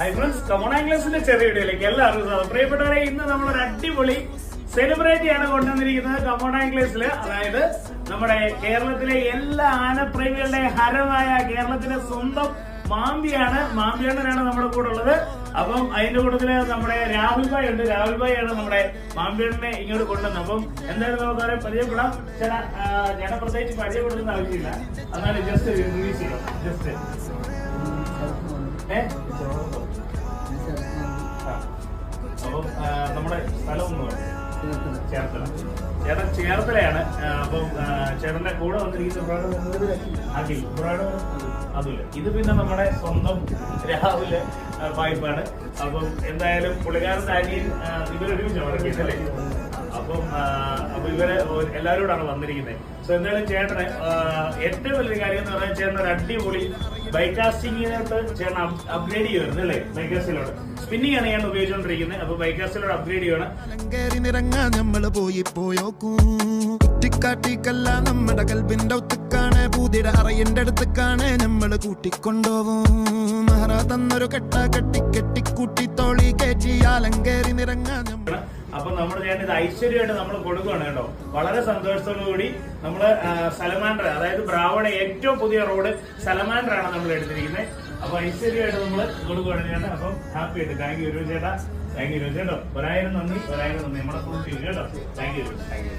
Hi friends come on ചെറിയ വീഡിയോയിലേക്ക് എല്ലാവർക്കും സ്വാഗതം. പ്രിയപ്പെട്ടവരെ ഇന്ന് നമ്മളൊരു അടിപൊളി സെലിബ്രേറ്റ് ആണ് കൊണ്ടുവന്നിരിക്കുന്നത്. കമോൺ ആംഗ്ലേഴ്സിൽ അതായത് നമ്മുടെ കേരളത്തിലെ എല്ലാ ആനപ്രേമികളുടെ ഹരമായ കേരളത്തിലെ സ്വന്തം മാമ്പിയാണ്. മാമ്പിയണ്ണനാണ് നമ്മുടെ കൂടെ ഉള്ളത്. അപ്പം അതിന്റെ കൂട്ടത്തിൽ നമ്മുടെ രാഹുൽ ഭായ് ഉണ്ട്. രാഹുൽ ഭായ് ആണ് നമ്മുടെ മാമ്പിയണ്ണനെ ഇങ്ങോട്ട് കൊണ്ടുവന്നത്. അപ്പം എന്തായാലും നമുക്ക് അവരെ പരിചയപ്പെടാം. ചേട്ടാ ഞാൻ പ്രത്യേകിച്ച് പരിചയപ്പെടുന്ന ആവശ്യമില്ല. അതാണ് ജസ്റ്റ് ജസ്റ്റ് അപ്പം നമ്മുടെ സ്ഥലം ഒന്ന് ചേർത്തല. ചേട്ടൻ ചേർത്തലയാണ്. അപ്പം ചേട്ടന്റെ കൂടെ വന്നിരിക്കുന്ന അഖിൽ. അതുമില്ല ഇത് പിന്നെ നമ്മുടെ സ്വന്തം രാഹുൽ വായ്പാണ്. അപ്പം എന്തായാലും പുള്ളിക്കാരന്റെ അനിയൻ ആ, ഇവരൊരുമിച്ച് ഉറക്കിയിട്ടല്ലേ അപ്പം അപ്പൊ ഇവർ എല്ലാവരോടാണ് വന്നിരിക്കുന്നത് സോ എന്തായാലും ചേട്ടനെ ഏറ്റവും വലിയ കാര്യം എന്ന് പറഞ്ഞാൽ ചേട്ടൻ ഒരു അടിപൊളി ബൈക്കാസ്റ്റിങ്ങിനോട്ട് ചേട്ടൻ അപ്ഗ്രേഡ് ചെയ്യുമായിരുന്നു അല്ലേ? ബൈക്കാസ്റ്റിലോട്ട് സ്പിന്നിങ് ആണ് ഞാൻ ഉപയോഗിച്ചുകൊണ്ടിരിക്കുന്നത് അപ്പൊ ബൈക്കാസ്റ്റിലോട്ട് അപ്ഗ്രേഡ് ചെയ്യണം നമ്മൾ പോയി പോയോക്കൂ. നമ്മുടെ കൽബിന്റെ ഒത്തുക്കാണ്. പൂതിയുടെ അറയിന്റെ അടുത്തേക്കാണ് നമ്മൾ കൂട്ടിക്കൊണ്ടോവും മഹറ തന്നൊരു കെട്ട കെട്ടി കെട്ടി കൂട്ടി തോളി കയറ്റി ആലങ്കേറി നമ്മൾ അപ്പൊ നമ്മൾ ഞാൻ ഇത് ഐശ്വര്യമായിട്ട് നമ്മൾ കൊടുക്കുകയാണ് കേട്ടോ. വളരെ സന്തോഷത്തോടുകൂടി നമ്മൾ സലമാൻഡർ അതായത് ബ്രാവണ ഏറ്റവും പുതിയ റോഡ് സലമാൻഡർ ആണ് നമ്മൾ എടുത്തിരിക്കുന്നത്. അപ്പൊ ഐശ്വര്യമായിട്ട് നമ്മൾ കൊടുക്കുകയാണ് ചേട്ടാ. അപ്പം ഹാപ്പി ആയിട്ട്. താങ്ക് യു ചേട്ടാ. താങ്ക് യു ചേട്ടോ ഒരായിരം നന്ദി ഒരായിരം നന്ദി. നമ്മളെ ടീം കേട്ടോ. Thank you thank you